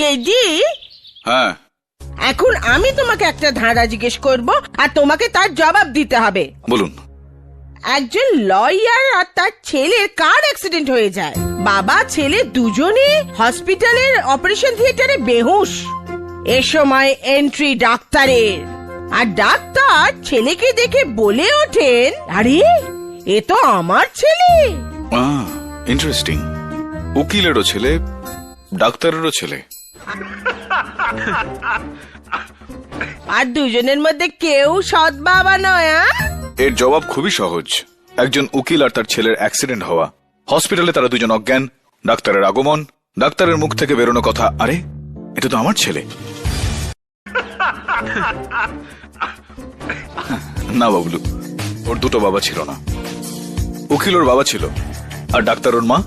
KG? হ্যাঁ। এখন আমি তোমাকে একটা ধাঁধা জিজ্ঞেস করব আর তোমাকে তার জবাব দিতে হবে। বলুন। একজন লয়ার আর তার ছেলের কার অ্যাক্সিডেন্ট হয়ে যায়? বাবা ছেলে দুজনে হসপিটালের অপারেশন থিয়েটারে বেহুশ। এ সময় এন্ট্রি ডাক্তারের। আর ডাক্তার ছেলেকে দেখে বলে ওঠেন আরে এ তো আমার ছেলে। ইন্টারেস্টিং উকিলেরও ছেলে ডাক্তারেরও ছেলে। আর দুজনের মধ্যে কেউ সৎ বাবা নয় আ? এর জবাব খুবই সহজ। একজন উকিল আর তার ছেলের অ্যাক্সিডেন্ট হওয়া। হসপিটালে তারা দুজন অজ্ঞান ডাক্তারের আগমন ডাক্তারের মুখ থেকে বেরোনো কথা। আরে এটা তো আমার ছেলে। না বাবলু ওর দুটো বাবা ছিল না। উকিল ওর বাবা ছিল আর ডাক্তার ওর মা।